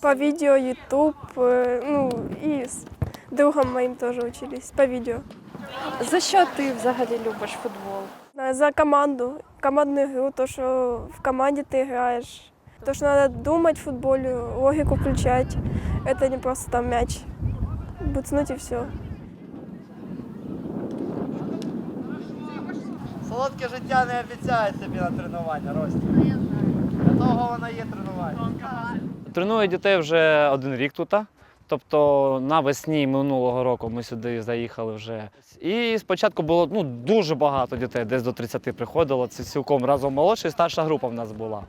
По видео YouTube, э, ну и с другом моим тоже учились по видео. За що ти взагалі любишь футбол? За команду, командну гру, то что в команде ты играешь, То что надо думать в футболе, логику включать. Это не просто там м'яч. Буцнуть и все. Солодке життя не обіцяє собі на тренування, Рості. Для того воно є тренування. Треную дітей вже один рік тут. Тобто навесні минулого року ми сюди заїхали вже. І спочатку було ну, дуже багато дітей, десь до 30 приходило. Це цілком разом молодша і старша група в нас була.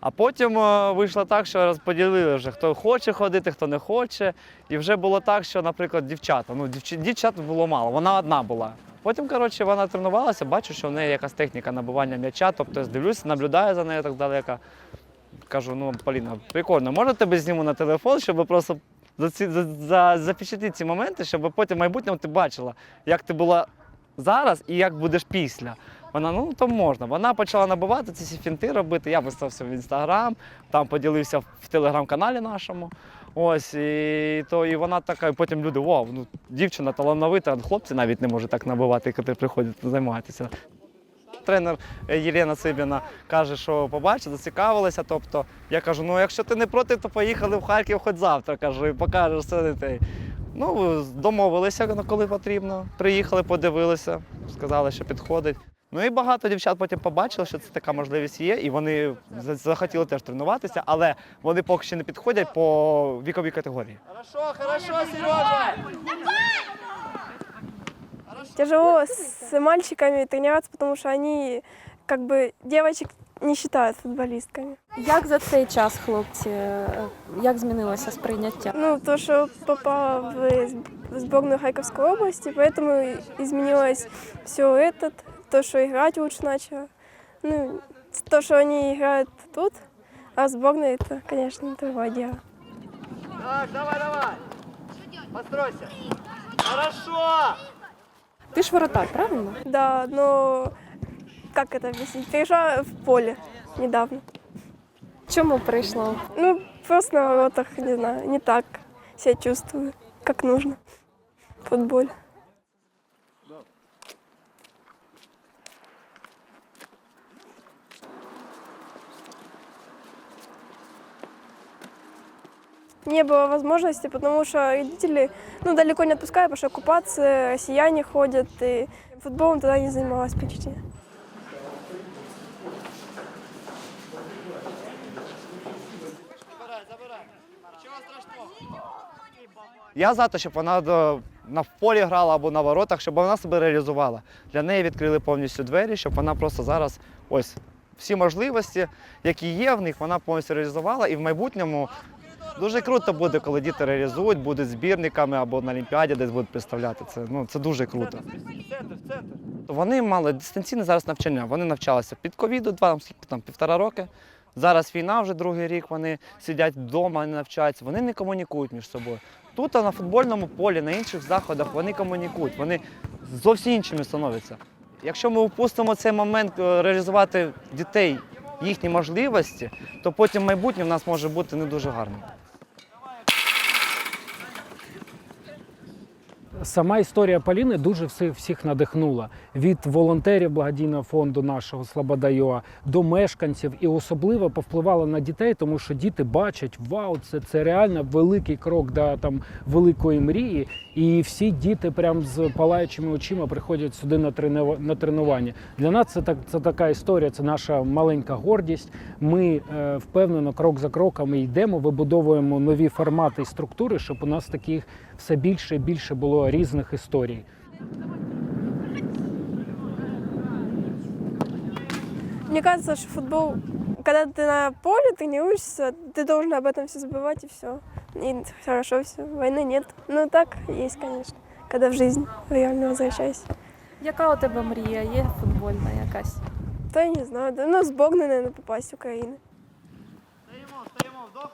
А потім е, вийшло так, що розподілили вже, хто хоче ходити, хто не хоче. І вже було так, що, наприклад, дівчата. Ну, дівч... дівчат було мало, вона одна була. Потім, коротше, вона тренувалася, бачу, що в неї якась техніка набивання м'яча, тобто я дивлюся, наблюдаю за нею так далеко. Кажу, ну, Поліна, прикольно, можна тебе зніму на телефон, щоб просто заці- за, за, ці моменти, щоб потім в майбутньому ти бачила, як ти була зараз і як будеш після. Вона, ну то можна. Вона почала набивати ці фінти робити. Я виставився в інстаграм, там поділився в телеграм-каналі нашому. Ось, і, то, і вона така, і потім люди, вау, ну дівчина талановита, хлопці навіть не можуть так набивати, коли приходять займатися. Тренер Єлена Цибіна каже, що побачить, зацікавилися. Тобто я кажу, ну якщо ти не проти, то поїхали в Харків хоч завтра, кажу, і покажеш все дітей. Ну, домовилися, коли потрібно. Приїхали, подивилися, сказали, що підходить. Ну і багато дівчат потім побачили, що це така можливість є, і вони за- захотіли теж тренуватися, але вони поки що не підходять по віковій категорії. Хорошо, хорошо, Сережа! Тяжело с мальчиками тренироваться, потому что они как бы девочек не считают футболистками. Як за цей час, хлопці, е, як змінилося сприйняття? Ну, то, что попала в в сборную Харьковской области, поэтому изменилось все этот, То, что играть лучше начала. Ну, то, что они играют тут, а в сборной это, конечно, другое дело. Так, давай, давай. Постройся. Хорошо! Ти ж воротар, правильно? Да, но как это объяснить? Перешла в поле недавно. Чому прийшло? Ну, просто на воротах, не знаю, не так себя чувствую, как нужно в футболе. Не было возможности, потому что родители ну, далеко не отпускают, потому что купаться, россияне ходят, и футболом тогда не занималась почти. Я за те, щоб вона на полі грала або на воротах, щоб вона себе реалізувала. Для неї відкрили повністю двері, щоб вона просто зараз ось всі можливості, які є в них, вона повністю реалізувала. І в майбутньому дуже круто буде, коли діти реалізують, будуть збірниками або на Олімпіаді десь будуть представляти. Це, ну, це дуже круто. Вони мали дистанційне зараз навчання. Вони навчалися під ковіду, два там півтора роки. Зараз війна вже другий рік. Вони сидять вдома, не навчаються. Вони не комунікують між собою. Тут на футбольному полі, на інших заходах вони комунікують. Вони зовсім іншими становляться. Якщо ми впустимо цей момент е, реалізувати дітей їхні можливості, то потім майбутнє в нас може бути не дуже гарним. Сама історія Поліни дуже всіх, надихнула від волонтерів благодійного фонду нашого Слобода ЮА до мешканців і особливо повпливала на дітей, тому що діти бачать, вау, це, це реально великий крок до там великої мрії. І всі діти прям з палаючими очима приходять сюди на на тренування. Для нас це так це така історія, це наша маленька гордість. Ми е, впевнено крок за кроком йдемо, вибудовуємо нові формати і структури, щоб у нас таких все більше і більше було різних історій. Мне кажется, что футбол, когда ты на поле тренируешься, ты должен об этом все забывать и все. И хорошо все, войны нет. Ну так есть, конечно, когда в жизнь реально возвращайся. Яка у тебе мрія? Є футбольна якась? То я не знаю, да, ну сборную, наверное, попасть в Украину. Стоїмо, стоїмо, вдох,